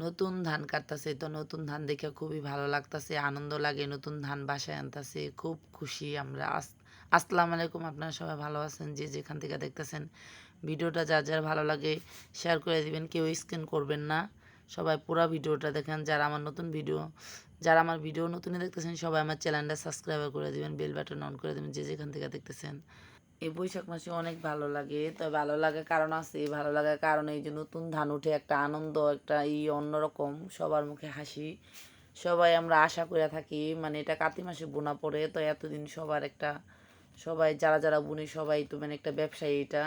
নতুন ধান কাটতাছে, তো নতুন ধান দেখে খুবই ভালো লাগতাছে, আনন্দ লাগে, নতুন ধান বাসায় আনতাছে, খুব খুশি আমরা। আস- আসসালামু আলাইকুম, আপনারা সবাই ভালো আছেন? যে যেখান থেকে দেখতেছেন, ভিডিওটা যার যার ভালো লাগে শেয়ার করে দিবেন, কেউ স্ক্যান করবেন না। সবাই পুরো ভিডিওটা দেখেন, যারা আমার নতুন ভিডিও, যারা আমার ভিডিও নতুন দেখতেছেন, সবাই আমার চ্যানেলটা সাবস্ক্রাইব করে দিবেন বেল বাটন অন করে দিবেন, যে যেখান থেকে দেখতেছেন। এই বৈশাখ মাসে অনেক ভালো লাগে, তো ভালো লাগার কারণ আছে। ভালো লাগার কারণ এই যে নতুন ধান উঠে একটা আনন্দ, একটা ই অন্যরকম, সবার মুখে হাসি। সবাই আমরা আশা করে থাকি মানে এটা কাতি মাসে বোনা পড়ে, তো এতদিন সবার একটা, সবাই যারা যারা বুনে সবাই তো মানে একটা ব্যবসায়ী এটা।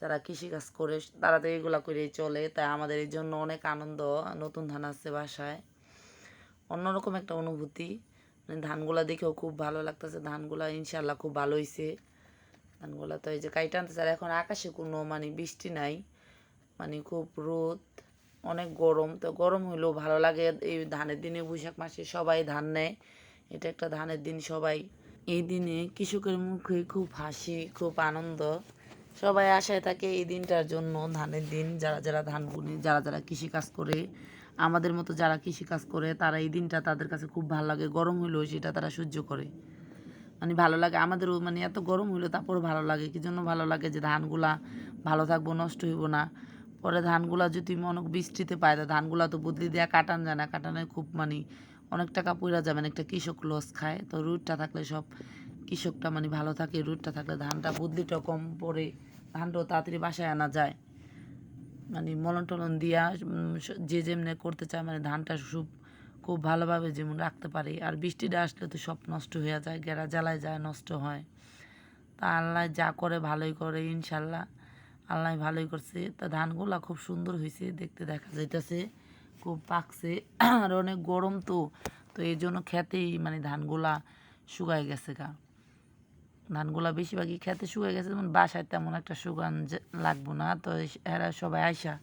যারা কৃষিকাজ করে তারা তো এগুলা করেই চলে, তাই আমাদের এই জন্য অনেক আনন্দ, নতুন ধান আসছে বাসায়। অন্যরকম একটা অনুভূতি মানে ধানগুলা দেখেও খুব ভালো লাগতেছে, ধানগুলা ইনশাল্লাহ খুব ভালো হয়েছে ধানগুলা তো এই যে কাইটা আনতেছে আর এখন আকাশে কোনো মানে বৃষ্টি নাই মানে খুব রোদ, অনেক গরম। তো গরম হইলেও ভালো লাগে, এই ধানের দিনে বৈশাখ মাসে সবাই ধান নেয়, এটা একটা ধানের দিন সবাই। এই দিনে কৃষকের মুখে খুব হাসি, খুব আনন্দ। সবাই আশায় থাকে এই দিনটার জন্য ধানের দিন, যারা যারা ধান বুনে, যারা যারা কৃষিকাজ করে, আমাদের মতো যারা কৃষিকাজ করে, তারা এই দিনটা তাদের কাছে খুব ভালো লাগে। গরম হইলেও সেটা তারা সহ্য করে। মানে ভালো লাগে। আমাদেরও মানে এত গরম হইল তারপর ভালো লাগে। কি জন্য ভালো লাগে যে ধানগুলা ভালো থাকব, নষ্ট হইব না। পরে ধানগুলা যদি মনে বৃষ্টিতে পায়, তা ধানগুলা তো বদলি দেওয়া কাটান যায় না। কাটানে খুব মানে অনেক টাকা পইরা যাবে মানে একটা কৃষক লস খায়। তো রুটটা থাকলে সব কৃষকটা মানে ভালো থাকে, রুটটা থাকলে ধানটা বুদ্ধিটা কম পড়ে। ধানটাও তাড়াতাড়ি বাসায় আনা যায়। মানে মলন টলন দিয়া যে যেমনি করতে চায় মানে ধানটা খুব খুব ভালোভাবে যেমন রাখতে পারি। আর বৃষ্টিটা আসলে তো সব নষ্ট হয়ে যায় গেরা জ্বালায় যায় নষ্ট হয়। তা আল্লাহ যা করে ভালোই করে ইনশাল্লাহ। আল্লাহ ভালোই করছে। তা ধানগুলা খুব সুন্দর হয়েছে দেখতে দেখা যাইতেছে খুব পাকছে। আর অনেক গরম তো তো এই জন্য খেতেই মানে ধানগুলা শুকায় গেছে গা। ধানগুলা বেশিরভাগই খেতে শুকিয়ে গেছে যেমন বাসায় তেমন একটা শুকান লাগবো না। তো এরা সবাই আইসা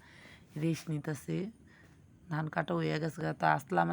রেস্ট নিতেছে। ধান কাটা হয়ে গেছে গা, তো আসলাম